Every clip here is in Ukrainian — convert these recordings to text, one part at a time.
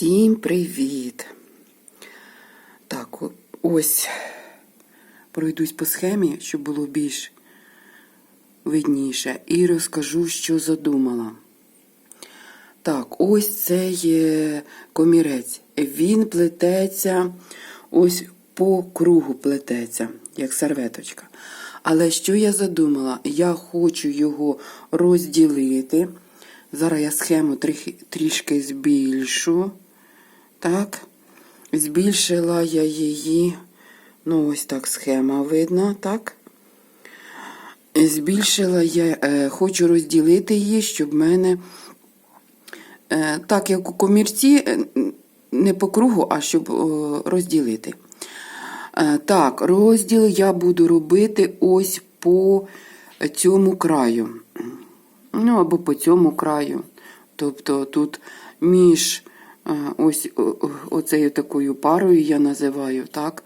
Всім привіт! Так, ось пройдусь по схемі, щоб було більш видніше, і розкажу, що задумала. Так, ось це є комірець. Він плететься ось по кругу плететься, як серветочка. Але що я задумала? Я хочу його розділити. Зараз я схему трішки збільшу. Так. Збільшила я її. Ну, ось так схема видно, так? Збільшила я, е, хочу розділити її, щоб в мене, е, так як у комірці, е, не по кругу, а щоб е, розділити. Е, так, розділ я буду робити ось по цьому краю. Ну, або по цьому краю. Тобто тут між ось оцею такою парою я називаю, так,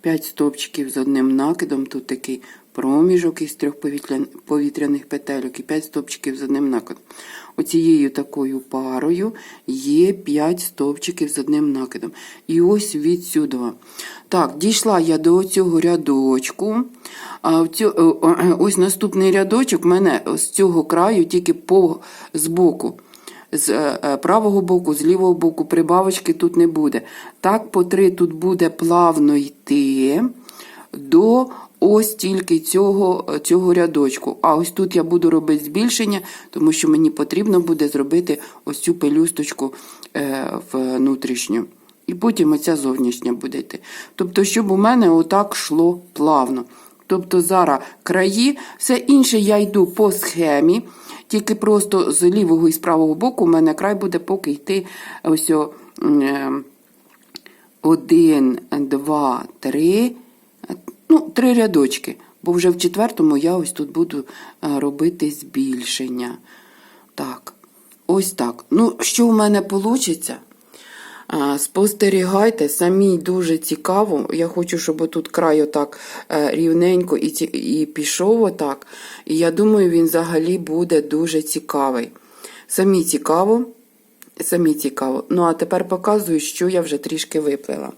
5 стовпчиків з одним накидом, тут такий проміжок із трьох повітряних петельок і 5 стовпчиків з одним накидом. Оцією такою парою є 5 стовпчиків з одним накидом. І ось відсюди. Так, дійшла я до цього рядочку. А ось наступний рядочок мене з цього краю тільки по збоку. З е, е, правого боку, з лівого боку прибавочки тут не буде. Так, по три тут буде плавно йти до ось тільки цього, цього рядочку. А ось тут я буду робити збільшення, тому що мені потрібно буде зробити ось цю пелюсточку е, внутрішню. І потім оця зовнішня буде йти. Тобто, щоб у мене отак йшло плавно. Тобто зараз краї, все інше я йду по схемі, тільки просто з лівого і з правого боку у мене край буде поки йти ось о, м, е, один, два, три, ну, три рядочки. Бо вже в четвертому я ось тут буду е, робити збільшення. Так, ось так. Ну, що в мене вийде? Спостерігайте, самі дуже цікаво. Я хочу, щоб тут край отак е, рівненько і, і пішов отак. І я думаю, він взагалі буде дуже цікавий. Самі цікаво, самі цікаво. Ну, а тепер показую, що я вже трішки виплила.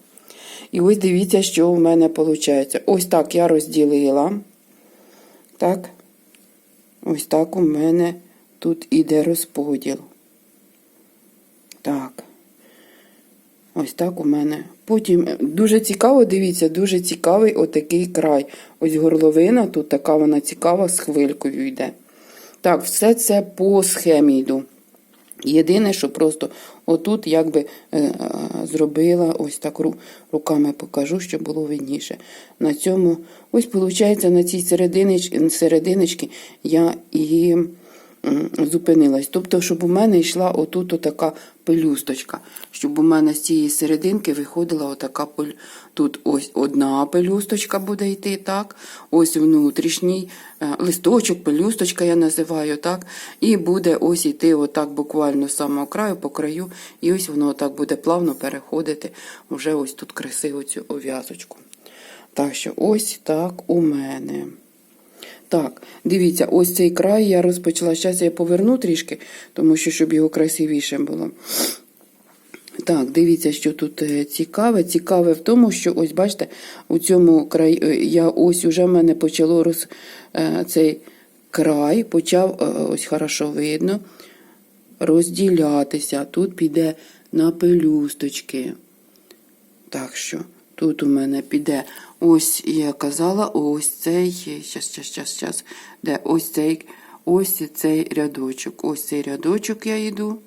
І ось дивіться, що в мене виходить. Ось так я розділила. Так. Ось так у мене тут іде розподіл. Так. Ось так у мене. Потім е, дуже цікаво, дивіться, дуже цікавий отакий край. Ось горловина, тут така вона цікава, з хвилькою йде. Так, все це по схемі йду. Єдине, що просто отут якби е, е, зробила ось так ру- руками покажу, щоб було видніше. На цьому, ось виходить, на цій серединич, серединочці я і зупинилась. Тобто, щоб у мене йшла отут отака пелюсточка. Щоб у мене з цієї серединки виходила отака пель... Тут ось одна пелюсточка буде йти, так. Ось внутрішній е, листочок, пелюсточка я називаю, так. І буде ось йти отак буквально з самого краю по краю. І ось воно отак буде плавно переходити вже ось тут красиво цю ов'язочку. Так що ось так у мене. Так, дивіться, ось цей край я розпочала. Зараз я поверну трішки, тому що щоб його красивіше було. Так, дивіться, що тут е, цікаве. Цікаве в тому, що ось бачите, у цьому краї е, я ось уже в мене почало роз, е, цей край, почав, ось хорошо видно, розділятися. Тут піде на пелюсточки. Так що тут у мене піде, ось я казала, ось цей, щас, щас, щас, щас, де ось цей, ось цей рядочок. Ось цей рядочок я йду.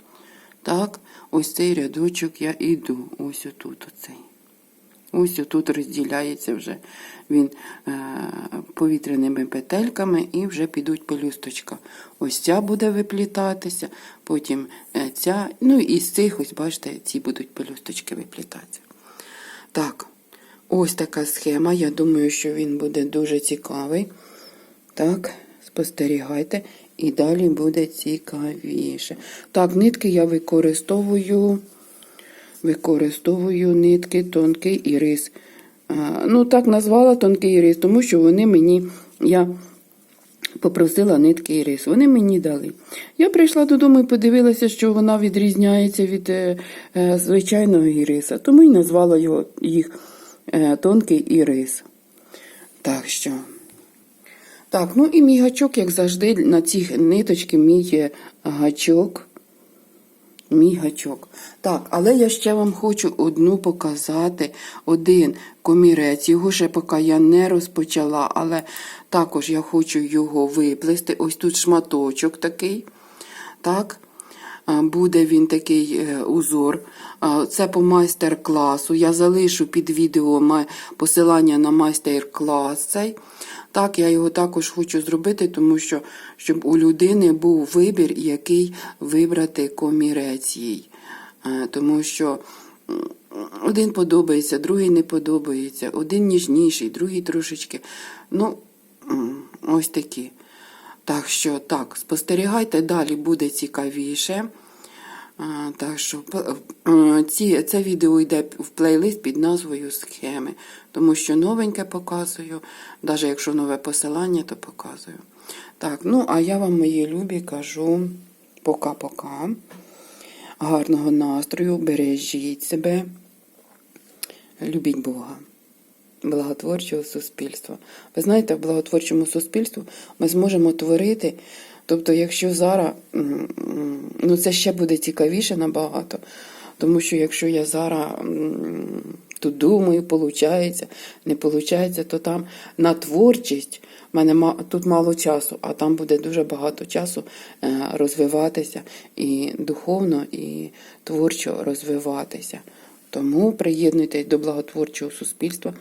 Так, ось цей рядочок я йду. Ось отут оцей. Ось отут розділяється вже він е, повітряними петельками і вже підуть пелюсточка. Ось ця буде виплітатися, потім е, ця, ну і з цих, ось бачите, ці будуть пелюсточки виплітатися. Так, ось така схема. Я думаю, що він буде дуже цікавий. Так, спостерігайте. І далі буде цікавіше. Так, нитки я використовую. Використовую нитки тонкий ірис. Ну, так назвала тонкий ірис, тому що вони мені. Я попросила нитки і рис. Вони мені дали. Я прийшла додому і подивилася, що вона відрізняється від е, е, звичайного іриса, тому і назвала його їх тонкий ірис. Так що. Так, ну і мій гачок, як завжди, на ці ниточки мій е, гачок. Мій гачок. Так, але я ще вам хочу одну показати. Один комірець. Його ще поки я не розпочала, але також я хочу його виплести. Ось тут шматочок такий. Так. Буде він такий е, узор. Це по майстер-класу. Я залишу під відео посилання на майстер-клас цей. Так, я його також хочу зробити, тому що щоб у людини був вибір, який вибрати комірець їй. Тому що один подобається, другий не подобається, один ніжніший, другий трошечки. Ну, ось такі. Так що так, спостерігайте, далі буде цікавіше. Так що е, ці, це відео йде в плейлист під назвою Схеми, тому що новеньке показую, навіть якщо нове посилання, то показую. Так, ну а я вам, мої любі, кажу пока-пока. Гарного настрою, бережіть себе, любіть Бога благотворчого суспільства. Ви знаєте, в благотворчому суспільстві ми зможемо творити. Тобто, якщо зараз, ну це ще буде цікавіше набагато. Тому що якщо я зараз тут думаю, получається, не получається, то там на творчість в мене тут мало часу, а там буде дуже багато часу е, розвиватися і духовно, і творчо розвиватися. Тому приєднуйтесь до благотворчого суспільства,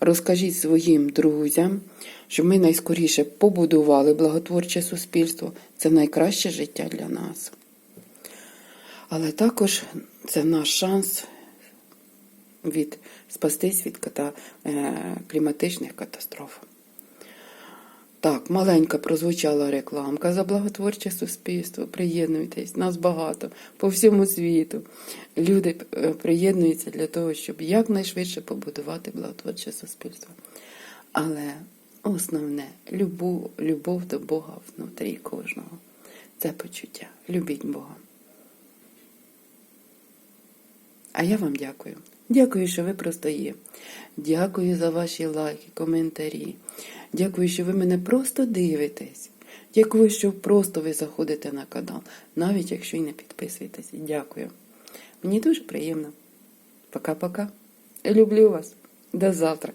розкажіть своїм друзям, щоб ми найскоріше побудували благотворче суспільство. Це найкраще життя для нас. Але також це наш шанс від спастись від ката, е, кліматичних катастроф. Так, маленька прозвучала рекламка за благотворче суспільство. Приєднуйтесь, нас багато по всьому світу. Люди е, приєднуються для того, щоб якнайшвидше побудувати благотворче суспільство. Але основне любов, любов до Бога внутрі кожного. Це почуття. Любіть Бога. А я вам дякую. Дякую, що ви просто є. Дякую за ваші лайки, коментарі. Дякую, що ви мене просто дивитесь. Дякую, що просто ви заходите на канал, навіть якщо й не підписуєтесь. Дякую. Мені дуже приємно. Пока-пока. Люблю вас. До завтра.